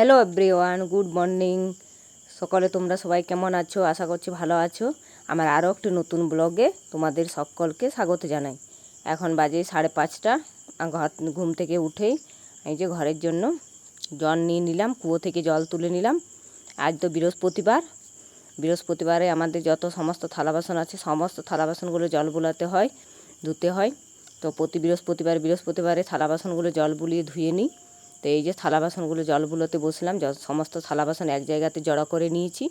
Hello everyone good morning সকলে তোমরা সবাই কেমন আছো? আশা করছি ভালো আছো। আমার আরও একটি নতুন ব্লগে তোমাদের সকলকে স্বাগত জানাই। এখন বাজে সাড়ে পাঁচটা। ঘর ঘুম থেকে উঠেই এই যে ঘরের জন্য জল নিয়ে নিলাম, কুয়ো থেকে জল তুলে নিলাম। আজ তো বৃহস্পতিবার। বৃহস্পতিবারে আমাদের যত সমস্ত থালা বাসন আছে, সমস্ত থালা বাসনগুলো জল বোলাতে হয়, ধুতে হয়। তো প্রতি বৃহস্পতিবার, বৃহস্পতিবারে থালা বাসনগুলো জল বুলিয়ে ধুয়ে নিই। তো এই যে থালা বাসনগুলো জলগুলোতে বসলাম সমস্ত থালা বাসন এক জায়গাতে জড়ো করে নিয়েছি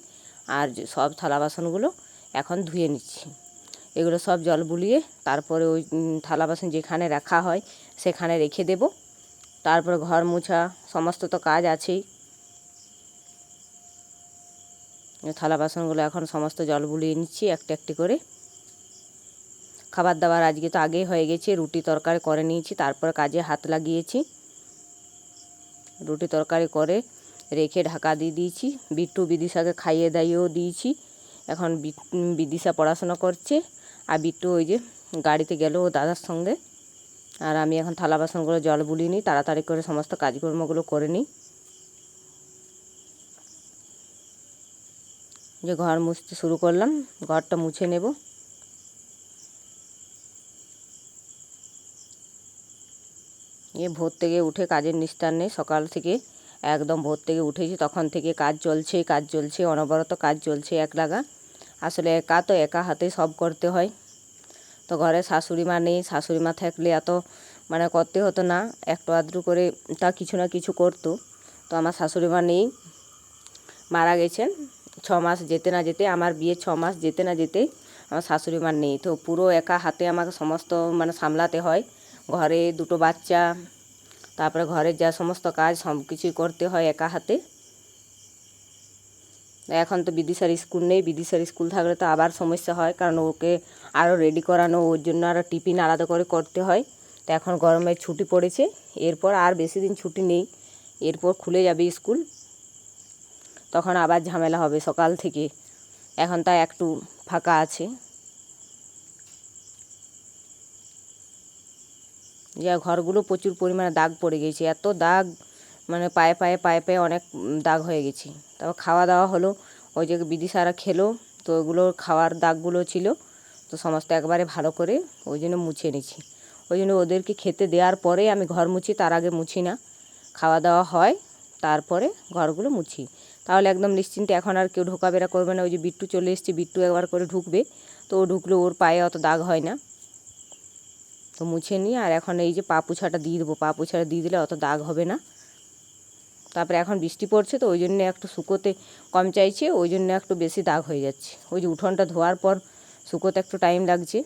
আর সব থালা বাসনগুলো এখন ধুয়ে নিচ্ছি। এগুলো সব জল বুলিয়ে তারপরে ওই থালা বাসন যেখানে রাখা হয় সেখানে রেখে দেব। তারপর ঘর মোছা, সমস্ত তো কাজ আছেই। থালা বাসনগুলো এখন সমস্ত জল বুলিয়ে নিচ্ছি একটা একটি করে। খাবার দাবার আজকে তো আগেই হয়ে গেছে, রুটি তরকারি করে নিয়েছি, তারপর কাজে হাত লাগিয়েছি। রুটি তরকারি করে রেখে ঢাকা দিয়ে দিয়েছি। বিট্টু বিদিশাকে খাইয়ে দাইয়েও দিয়েছি। এখন বিদিশা পড়াশোনা করছে। আর বিট্টু ওই যে গাড়িতে গেল ও দাদার সঙ্গে। আর আমি এখন থালা বাসনগুলো জল বুলিয়ে নিই, তাড়াতাড়ি করে সমস্ত কাজকর্মগুলো করে নিই। যে ঘর মুছতে শুরু করলাম, ঘরটা মুছে নেব। এ ভোর থেকে উঠে কাজের নিস্তার নেই। সকাল থেকে একদম ভোর থেকে উঠেছি, তখন থেকে কাজ চলছে কাজ চলছে, অনবরত কাজ চলছে এক লাগা। আসলে একা তো একা হাতে সব করতে হয়। তো ঘরে শাশুড়ি মা নেই, শাশুড়ি মা থাকলে এত মানে করতে হতো না, একটু আধটু করে তা কিছু না কিছু করতো। তো আমার শাশুড়ি মা নেই, মারা গেছেন। ছ মাস যেতে না যেতে, আমার বিয়ে ছ মাস যেতে না যেতেই আমার শাশুড়ি মা নেই। তো পুরো একা হাতে আমাকে সমস্ত মানে সামলাতে হয়। ঘরে দুটো বাচ্চা, তারপরে ঘরের যা সমস্ত কাজ সব কিছুই করতে হয় একা হাতে। এখন তো বিদিশার স্কুল নেই, বিদিশার স্কুল থাকলে তো আবার সমস্যা হয়, কারণ ওকে আরও রেডি করানো, ওর জন্য আরও টিফিন আলাদা করে করতে হয়। তো এখন গরমের ছুটি পড়েছে, এরপর আর বেশি দিন ছুটি নেই, এরপর খুলে যাবে স্কুল। তখন আবার ঝামেলা হবে সকাল থেকে। এখন তা একটু ফাঁকা আছে। যে ঘরগুলো প্রচুর পরিমাণে দাগ পড়ে গেছে, এত দাগ মানে পায়ে পায়ে পায়ে পায়ে অনেক দাগ হয়ে গেছে। তারপর খাওয়া দাওয়া হলো, ওই যে বিদিশারা খেলো, তো ওগুলো খাওয়ার দাগগুলো ছিল, তো সমস্ত একবারে ভালো করে ওই জন্য মুছে নিছি ওই জন্য ওদেরকে খেতে দেওয়ার পরে আমি ঘর মুছি, তার আগে মুছি না। খাওয়া দাওয়া হয়, তারপরে ঘরগুলো মুছি। তাহলে একদম নিশ্চিন্তে এখন আর কেউ ঢোকা বেরা করবে না। ওই যে বিট্টু চলে এসছে, বিট্টু একবার করে ঢুকবে, তো ও ঢুকলে ওর পায়ে অত দাগ হয় না। তো মুছে নিয়ে আর এখন এই যে পা পুছাটা দিয়ে দেবো। পা পুছাটা দিয়ে দিলে অত দাগ হবে না। তারপরে এখন বৃষ্টি পড়ছে তো ওই জন্য একটু শুকোতে কম চাইছে, ওই জন্য একটু বেশি দাগ হয়ে যাচ্ছে। ওই যে উঠোনটা ধোয়ার পর শুকোতে একটু টাইম লাগছে।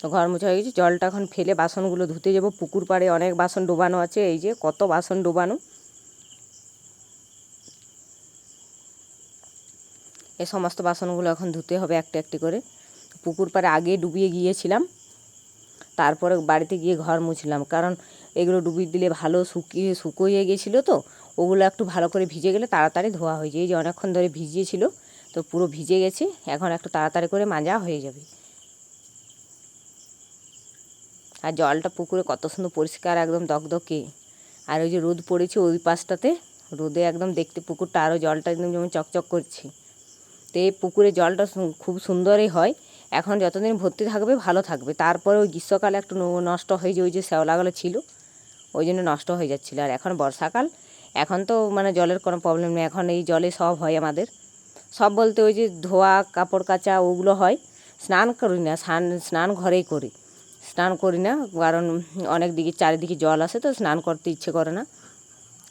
তো ঘর মোছা হয়ে গেছে, জলটা এখন ফেলে বাসনগুলো ধুতে যাব। পুকুর পাড়ে অনেক বাসন ডোবানো আছে, এই যে কত বাসন ডোবানো। এই সমস্ত বাসনগুলো এখন ধুতে হবে একটা একটি করে। পুকুর পাড়ে আগে ডুবিয়ে গিয়েছিলাম। তারপরে বাড়িতে গিয়ে ঘর মুছলাম। কারণ এগুলো ডুবিয়ে দিলে ভালো শুকিয়ে, শুকোয়ে গেছিল তো, ওগুলো একটু ভালো করে ভিজে গেলে তাড়াতাড়ি ধোয়া হয়ে যায়। এই যে অনেকক্ষণ ধরে ভিজিয়েছিল, তো পুরো ভিজে গেছে, এখন একটু তাড়াতাড়ি করে মাজা হয়ে যাবে। আর জলটা পুকুরে কত সুন্দর পরিষ্কার, একদম দকদকে। আর ওই যে রোদ পড়েছে ওই পাশটাতে, রোদে একদম দেখতে পুকুরটা আরও জলটা একদম যেমন চকচক করছে। তো এই পুকুরে জলটা খুব সুন্দরই হয়। এখন যতদিন ভর্তি থাকবে, ভালো থাকবে। তারপরে ওই গ্রীষ্মকালে একটু নষ্ট হয়ে যে ওই যে শ্যাওলাগুলো ছিল, ওই জন্য নষ্ট হয়ে যাচ্ছিল। আর এখন বর্ষাকাল, এখন তো মানে জলের কোনো প্রবলেম নেই। এখন এই জলে সব হয় আমাদের। সব বলতে ওই যে ধোয়া, কাপড় কাচা, ওগুলো হয়। স্নান করি না, স্নান স্নান ঘরেই করি। স্নান করি না, কারণ অনেক দিকে চারিদিকে জল আসে তো স্নান করতে ইচ্ছে করে না।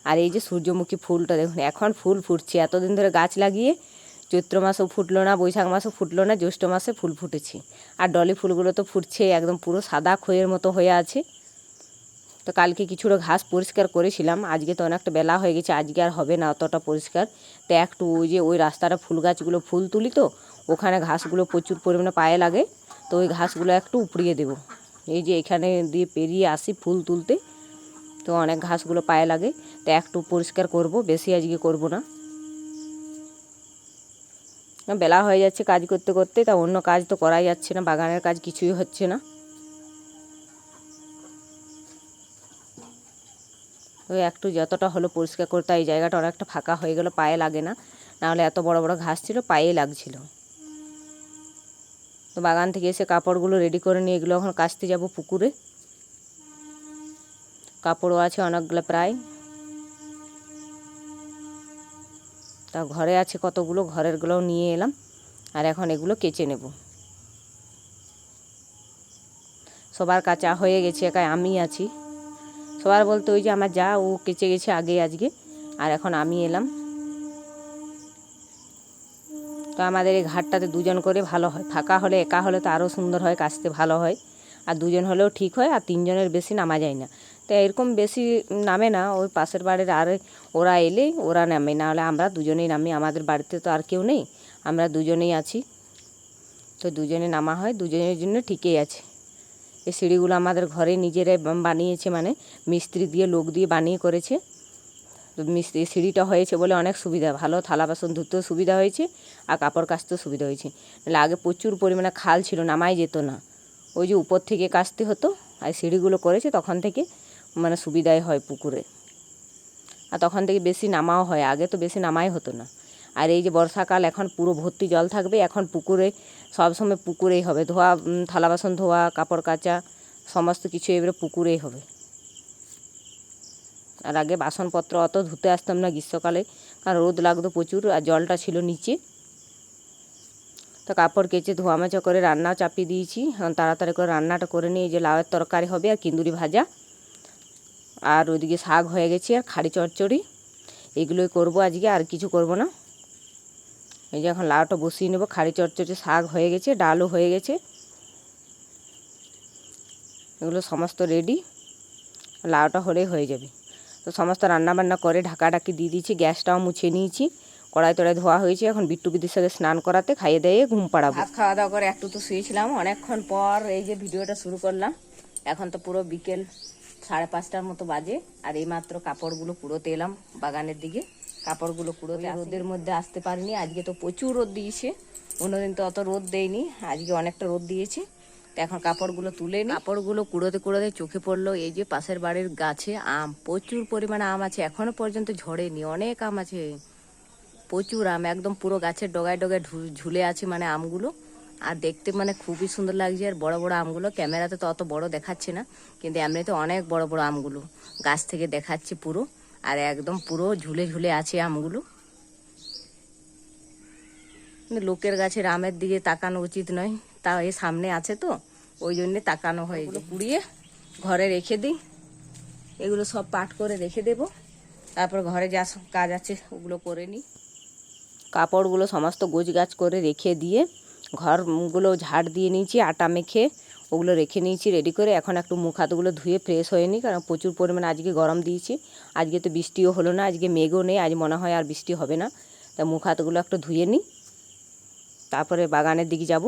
আর এই যে সূর্যমুখী ফুলটা দেখুন, এখন ফুল ফুটছে। এতদিন ধরে গাছ লাগিয়ে চৈত্র মাসেও ফুটলো না, বৈশাখ মাসেও ফুটলো না, জ্যৈষ্ঠ মাসে ফুল ফুটেছে। আর ডলি ফুলগুলো তো ফুটছে একদম পুরো সাদা খয়ের মতো হয়ে আছে। তো কালকে কিছুটা ঘাস পরিষ্কার করেছিলাম, আজকে তো অনেকটা বেলা হয়ে গেছে, আজকে আর হবে না অতটা পরিষ্কার। তো একটু ওই যে ওই রাস্তাটা ফুল গাছগুলো ফুল তুলি তো, ওখানে ঘাসগুলো প্রচুর পরিমাণে পায়ে লাগে, তো ওই ঘাসগুলো একটু উপড়িয়ে দেবো। এই যে এখানে দিয়ে পেরিয়ে আসি ফুল তুলতে, তো অনেক ঘাসগুলো পায়ে লাগে, তো একটু পরিষ্কার করব, বেশি আজকে করব না। বেলা হয়ে যাচ্ছে কাজ করতে করতে, তা অন্য কাজ তো করাই যাচ্ছে না, বাগানের কাজ কিছুই হচ্ছে না। ওই একটু যতটা হলো পরিষ্কার করতে এই জায়গাটা অনেকটা ফাঁকা হয়ে গেল, পায়ে লাগে না। নাহলে এত বড় বড় ঘাস ছিল পায়ে লাগছিল। তো বাগান থেকে এসে কাপড়গুলো রেডি করে নিয়ে এগুলো এখন কাচতে যাব পুকুরে। কাপড়ও আছে অনেকগুলো প্রায়। তা ঘরে আছে কতগুলো, ঘরেরগুলোও নিয়ে এলাম। আর এখন এগুলো কেচে নেব। সবার কাঁচা হয়ে গেছে, একাই আমি আছি। সবার বলতে ওই যে আমার যা, ও কেচে গেছে আগে, আজকে। আর এখন আমি এলাম। তো আমাদের এই ঘাটটাতে দুজন করে ভালো হয়। ফাঁকা হলে, একা হলে তো আরও সুন্দর হয়, কাচতে ভালো হয়। আর দুজন হলেও ঠিক হয়, আর তিনজনের বেশি নামা যায় না। তো এরকম বেশি নামে না, ওই পাশের বাড়ির আর ওরা এলে ওরা নামে না হলে আমরা দুজনেই নামি, আমাদের বাড়িতে তো আর কেউ নেই, আমরা দুজনেই আছি। তো দুজনে নামা হয়, দুজনের জন্য ঠিকই আছে। এই সিঁড়িগুলো আমাদের ঘরে নিজেরাই বানিয়েছে মানে মিস্ত্রি দিয়ে, লোক দিয়ে বানিয়ে করেছে। মিস্ত্রি সিঁড়িটা হয়েছে বলে অনেক সুবিধা, ভালো থালা বাসন ধুতেও সুবিধা হয়েছে, আর কাপড় কাচতেও সুবিধা হয়েছে। নাহলে আগে প্রচুর পরিমাণে খাল ছিল, নামাই যেত না। ওই যে উপর থেকে কাচতে হতো, আর সিঁড়িগুলো করেছে তখন থেকে মানে সুবিধাই হয় পুকুরে। আর তখন থেকে বেশি নামাও হয়, আগে তো বেশি নামাই হতো না। আর এই যে বর্ষাকাল, এখন পুরো ভর্তি জল থাকবে, এখন পুকুরে সবসময় পুকুরেই হবে। ধোয়া থালা বাসন ধোয়া, কাপড় কাচা, সমস্ত কিছু এবারে পুকুরেই হবে। আর আগে বাসনপত্র অত ধুতে আসতাম না গ্রীষ্মকালে, কারণ রোদ লাগতো প্রচুর আর জলটা ছিল নিচে। তো কাপড় কেচে ধোয়া মোছা করে রান্নাও চাপিয়ে দিয়েছি। তাড়াতাড়ি করে রান্নাটা করে নিয়ে যে লাউয়ের তরকারি হবে আর কিন্দুরি ভাজা। আর ওইদিকে শাক হয়ে গেছে আর খাড়ি চচ্চড়ি। এগুলোই করব আজকে, আর কিছু করব না। এই যে এখন লাউটা বসিয়ে নেব, খাড়ি চচ্চড়ি শাক হয়ে গেছে, ডালও হয়ে গেছে। এগুলো সমস্ত রেডি লাউটা হলেই হয়ে যাবে। তো সমস্ত রান্না বান্না করে ঢাকা ঢাকি দিয়ে দিয়েছি, গ্যাসটাও মুছে নিয়েছি। কড়াই টড়াই ধোয়া হয়েছে, এখন বিট্টু বিদির সাথে স্নান করাতে খাইয়ে দিয়ে ঘুম পাড়াবো। খাওয়া দাওয়া করে একটু তো শুয়েছিলাম, অনেকক্ষণ পর এই যে ভিডিওটা শুরু করলাম। এখন তো পুরো বিকেল। সাড়ে পাঁচটার মতো বাজে আর এই মাত্র কাপড়গুলো কুড়োতে এলাম বাগানের দিকে। কাপড়গুলো কুড়োতে রোদের মধ্যে আসতে পারিনি আজকে তো প্রচুর রোদ দিয়েছে। অন্যদিন তো অত রোদ দেয়নি আজকে অনেকটা রোদ দিয়েছে। তো এখন কাপড়গুলো তুলে নি। কাপড়গুলো কুড়োতে কুড়োতে চোখে পড়ল এই যে পাশের বাড়ির গাছে আম প্রচুর পরিমাণে আম আছে এখনও পর্যন্ত ঝরেনি অনেক আম আছে। প্রচুর আম একদম পুরো গাছের ডগায় ডগায় ঝুলে আছে মানে আমগুলো। আর দেখতে মানে খুবই সুন্দর লাগছে। আর বড় বড় আমগুলো ক্যামেরাতে তো অত বড় দেখাচ্ছে না কিন্তু এমনিতে অনেক বড় বড় আমগুলো গাছ থেকে দেখাচ্ছে পুরো। আর একদম পুরো ঝুলে ঝুলে আছে আমগুলো। লোকের গাছের আমের দিকে তাকানো উচিত নয় তা এই সামনে আছে তো ওই জন্যে তাকানো হয় এগুলো কুড়িয়ে ঘরে রেখে দিই এগুলো সব পাট করে রেখে দেবো। তারপর ঘরে যা সব কাজ আছে ওগুলো করে নিই। কাপড়গুলো সমস্ত গোছ গাছ করে রেখে দিয়ে ঘরগুলো ঝাড় দিয়ে নিয়েছি, আটা মেখে ওগুলো রেখে নিয়েছি রেডি করে। এখন একটু মুখ হাতগুলো ধুয়ে ফ্রেশ হয়ে নিই, কারণ প্রচুর পরিমাণে আজকে গরম দিয়েছি। আজকে তো বৃষ্টিও হলো না, আজকে মেঘও নেই, আজ মনে হয় আর বৃষ্টি হবে না। তা মুখ হাতগুলো একটু ধুয়ে নিই, তারপরে বাগানের দিকে যাব।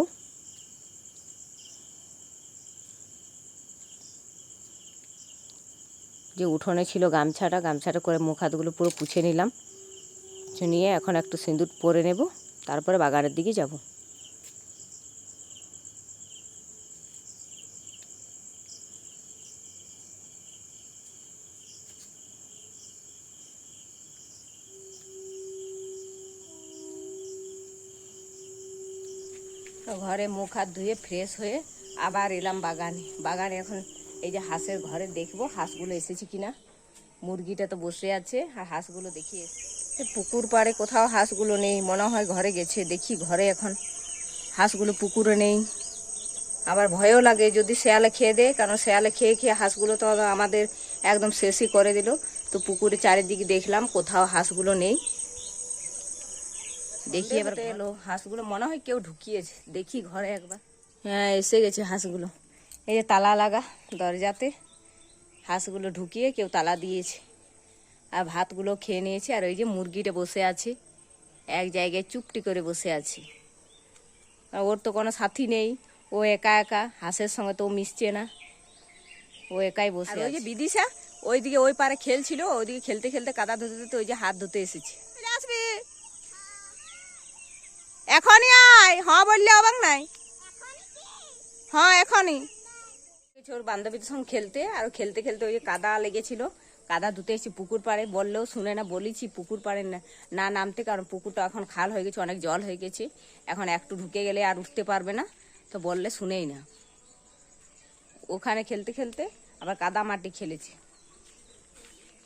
যে উঠোনে ছিল গামছাটা গামছাটা করে মুখ হাতগুলো পুরো পুছে নিলাম। নিয়ে এখন একটু সিঁদুর পরে নেব, তারপরে বাগানের দিকে যাব। তো ঘরে মুখ হাত ধুয়ে ফ্রেশ হয়ে আবার এলাম বাগানে। বাগানে এখন এই যে হাঁসের ঘরে দেখব হাঁসগুলো এসেছে কিনা। মুরগিটা তো বসে আছে আর হাঁসগুলো দেখি এসে- পুকুর পাড়ে কোথাও হাঁসগুলো নেই, মনে হয় ঘরে গেছে, দেখি ঘরে এখন হাঁসগুলো পুকুরে নেই। আবার ভয়ও লাগে যদি শেয়ালে খেয়ে দেয়, কারণ শেয়ালে খেয়ে খেয়ে হাঁসগুলো তো আমাদের একদম শেষই করে দিল। তো পুকুরে চারিদিকে দেখলাম কোথাও হাঁসগুলো নেই। দেখি এবার এলো হাঁসগুলো মনে হয় কেউ ঢুকিয়েছে দেখি ঘরে একবার। হ্যাঁ এসে গেছে হাঁসগুলো। এই যে তালা লাগা দরজাতে হাঁসগুলো ঢুকিয়ে কেউ তালা দিয়েছে। আর ভাতগুলো খেয়ে নিয়েছে আর ওই যে মুরগিটা বসে আছে এক জায়গায় চুপটি করে বসে আছে। ওর তো কোনো সাথী নেই ও একা একা হাঁসের সঙ্গে তো ও মিশছে না। ও একাই বসে ওই যে বিদিশা ওইদিকে ওই পারে খেলছিল ওইদিকে খেলতে খেলতে কাদা ধুতে ধুতে ওই যে হাত ধুতে এসেছে। এখনই আয়। হ্যাঁ বললে অবাক নাই। হ্যাঁ এখনই। ওর বান্ধবীদের সঙ্গে খেলতে, আর খেলতে খেলতে ওই যে কাদা লেগেছিল। কাদা ধুতে এসেছি পুকুর পাড়ে, বললেও শুনে না, বলেছি পুকুর পাড়ে না না নামতে, কারণ পুকুরটা এখন খাল হয়ে গেছে, অনেক জল হয়ে গেছে। এখন একটু ঢুকে গেলে আর উঠতে পারবে না, তো বললে শুনেই না। ওখানে খেলতে খেলতে আবার কাদা মাটি খেলেছে।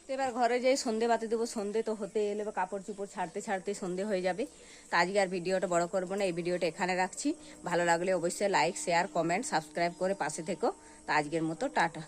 তো এবার ঘরে যেয়ে সন্ধে বাতি দেবো, সন্ধে তো হতে এলে বা কাপড় চুপড় ছাড়তে ছাড়তে সন্ধে হয়ে যাবে। তো আজকে আর ভিডিওটা বড় করব না, এই ভিডিওটা এখানে রাখছি। ভালো লাগলে অবশ্যই লাইক শেয়ার কমেন্ট সাবস্ক্রাইব করে পাশে থেকো। তো আজকের মতো, টাটা।